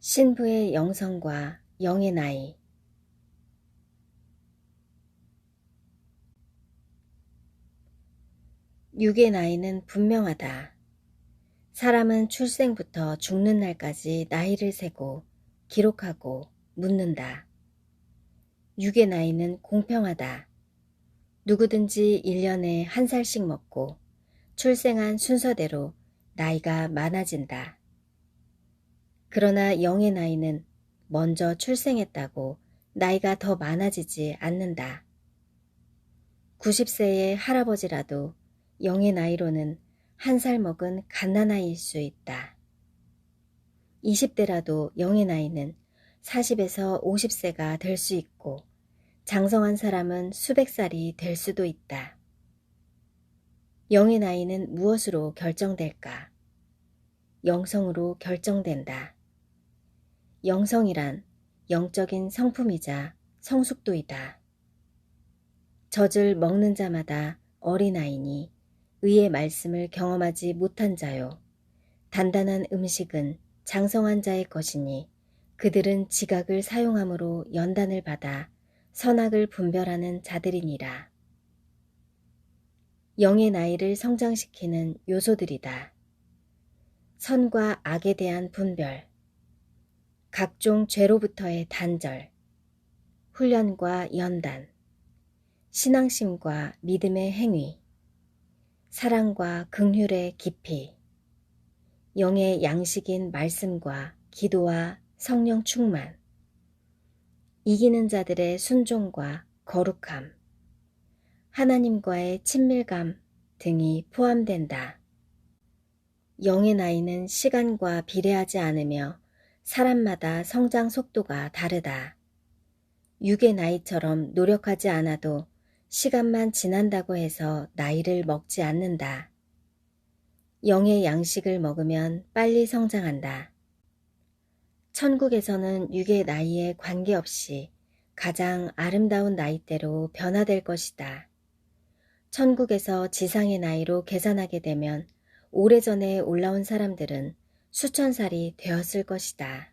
신부의 영성과 영의 나이 육의 나이는 분명하다. 사람은 출생부터 죽는 날까지 나이를 세고 기록하고 묻는다. 육의 나이는 공평하다. 누구든지 1년에 한 살씩 먹고 출생한 순서대로 나이가 많아진다. 그러나 영의 나이는 먼저 출생했다고 나이가 더 많아지지 않는다. 90세의 할아버지라도 영의 나이로는 한 살 먹은 갓난아이일 수 있다. 20대라도 영의 나이는 40에서 50세가 될 수 있고 장성한 사람은 수백 살이 될 수도 있다. 영의 나이는 무엇으로 결정될까? 영성으로 결정된다. 영성이란 영적인 성품이자 성숙도이다. 젖을 먹는 자마다 어린아이니 의의 말씀을 경험하지 못한 자요. 단단한 음식은 장성한 자의 것이니 그들은 지각을 사용함으로 연단을 받아 선악을 분별하는 자들이니라. 영의 나이를 성장시키는 요소들이다. 선과 악에 대한 분별, 각종 죄로부터의 단절, 훈련과 연단, 신앙심과 믿음의 행위, 사랑과 긍휼의 깊이, 영의 양식인 말씀과 기도와 성령 충만, 이기는 자들의 순종과 거룩함, 하나님과의 친밀감 등이 포함된다. 영의 나이는 시간과 비례하지 않으며 사람마다 성장 속도가 다르다. 육의 나이처럼 노력하지 않아도 시간만 지난다고 해서 나이를 먹지 않는다. 영의 양식을 먹으면 빨리 성장한다. 천국에서는 육의 나이에 관계없이 가장 아름다운 나이대로 변화될 것이다. 천국에서 지상의 나이로 계산하게 되면 오래전에 올라온 사람들은 수천 살이 되었을 것이다.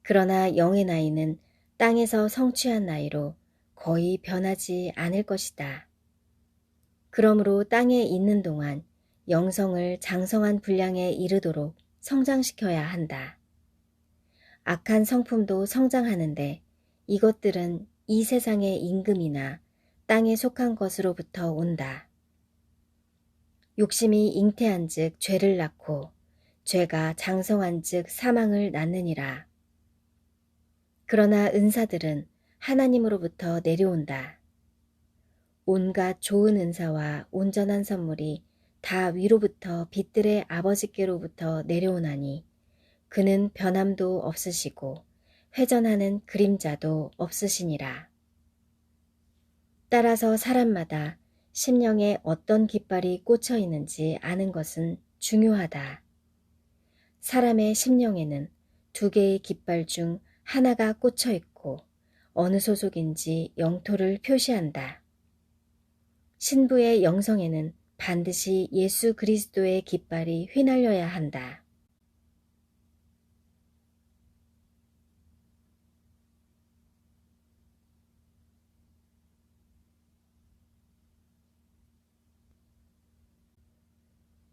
그러나 영의 나이는 땅에서 성취한 나이로 거의 변하지 않을 것이다. 그러므로 땅에 있는 동안 영성을 장성한 분량에 이르도록 성장시켜야 한다. 악한 성품도 성장하는데 이것들은 이 세상의 임금이나 땅에 속한 것으로부터 온다. 욕심이 잉태한 즉 죄를 낳고 죄가 장성한 즉 사망을 낳느니라. 그러나 은사들은 하나님으로부터 내려온다. 온갖 좋은 은사와 온전한 선물이 다 위로부터 빛들의 아버지께로부터 내려오나니 그는 변함도 없으시고 회전하는 그림자도 없으시니라. 따라서 사람마다 심령에 어떤 깃발이 꽂혀 있는지 아는 것은 중요하다. 사람의 심령에는 두 개의 깃발 중 하나가 꽂혀 있고 어느 소속인지 영토를 표시한다. 신부의 영성에는 반드시 예수 그리스도의 깃발이 휘날려야 한다.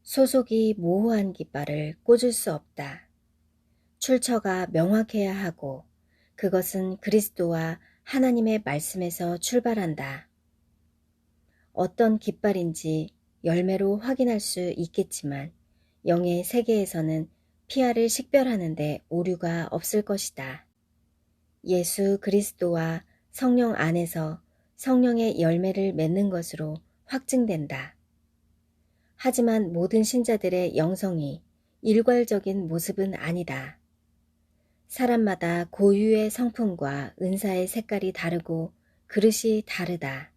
소속이 모호한 깃발을 꽂을 수 없다. 출처가 명확해야 하고 그것은 그리스도와 하나님의 말씀에서 출발한다. 어떤 깃발인지 열매로 확인할 수 있겠지만 영의 세계에서는 피아를 식별하는데 오류가 없을 것이다. 예수 그리스도와 성령 안에서 성령의 열매를 맺는 것으로 확증된다. 하지만 모든 신자들의 영성이 일괄적인 모습은 아니다. 사람마다 고유의 성품과 은사의 색깔이 다르고 그릇이 다르다.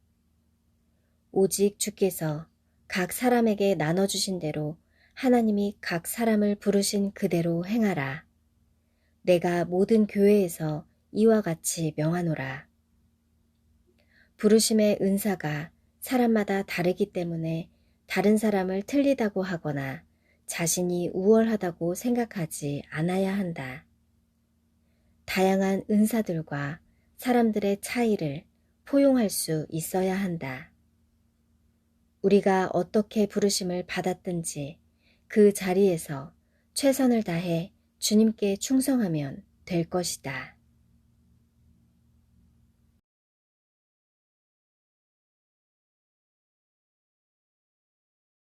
오직 주께서 각 사람에게 나눠주신 대로 하나님이 각 사람을 부르신 그대로 행하라. 내가 모든 교회에서 이와 같이 명하노라. 부르심의 은사가 사람마다 다르기 때문에 다른 사람을 틀리다고 하거나 자신이 우월하다고 생각하지 않아야 한다. 다양한 은사들과 사람들의 차이를 포용할 수 있어야 한다. 우리가 어떻게 부르심을 받았든지 그 자리에서 최선을 다해 주님께 충성하면 될 것이다.